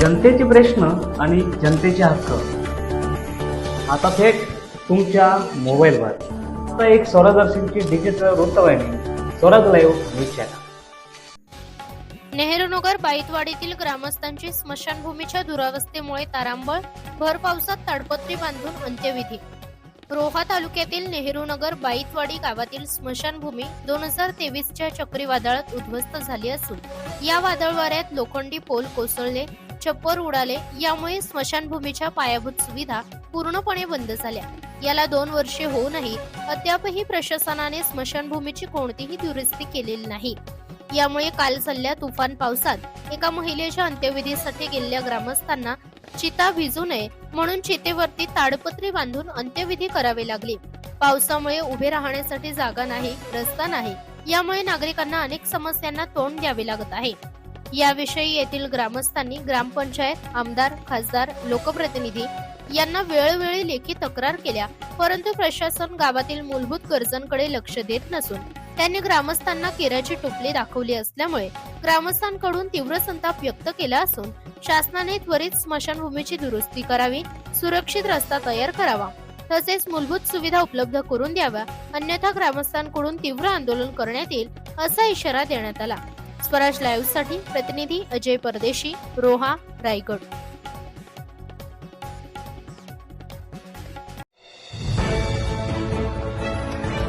जनतेचे प्रश्न आणि जनतेचे हक्क. आता थेट तुमच्या मोबाईलवर. आता एक स्वरादर्शनची डिजिटल वृत्तवाहिनी Swaraj live news channel. Nehrunagar बाईतवाडीतील ग्रामस्थांची स्मशानभूमीच्या दुरावस्थेमुळे तारांबळ भर पावसात ताडपत्री बांधून अंत्यविधी. रोहा तालुक्यातील नेहरूनगर बाईतवाडी गावातील स्मशानभूमी दोन हजार तेवीसच्या चक्रीवादळात उद्ध्वस्त झाली असून या वादळ वाऱ्यात लोखंडी पोल कोसळले छप्पर उडाले यामुळे स्मशानभूमीच्या पायाभूत सुविधा पूर्णपणे बंद झाल्या. याला दोन वर्षे होऊनही अद्यापही प्रशासनाने स्मशानभूमीची कोणतीही दुरुस्ती केलेली नाही. यामुळे काल झालेल्या तुफान पावसात एका महिलेच्या अंत्यविधीसाठी गेलेल्या ग्रामस्थांना चिता भिजू नये म्हणून चितेवरती ताडपत्री बांधून अंत्यविधी करावे लागले. पावसामुळे उभे राहण्यासाठी जागा नाही रस्ता नाही यामुळे नागरिकांना अनेक समस्यांना तोंड द्यावे लागत आहे. याविषयी येथील ग्रामस्थांनी ग्रामपंचायत आमदार खासदार लोकप्रतिनिधी यांना वेळोवेळी लेखी तक्रार केल्या परंतु प्रशासन गावातील मूलभूत गरजांकडे लक्ष देत नसून त्यांनी ग्रामस्थांना केराची टोपली दाखवली असल्यामुळे ग्रामस्थांकडून तीव्र संताप व्यक्त केला असून शासनाने त्वरित स्मशानभूमीची दुरुस्ती करावी सुरक्षित रस्ता तयार करावा तसेच मूलभूत सुविधा उपलब्ध करून द्याव्या अन्यथा ग्रामस्थांकडून तीव्र आंदोलन करण्यात येईल असा इशारा देण्यात आला. स्वराज लाईव्हसाठी प्रतिनिधी अजय परदेशी रोहा रायगड.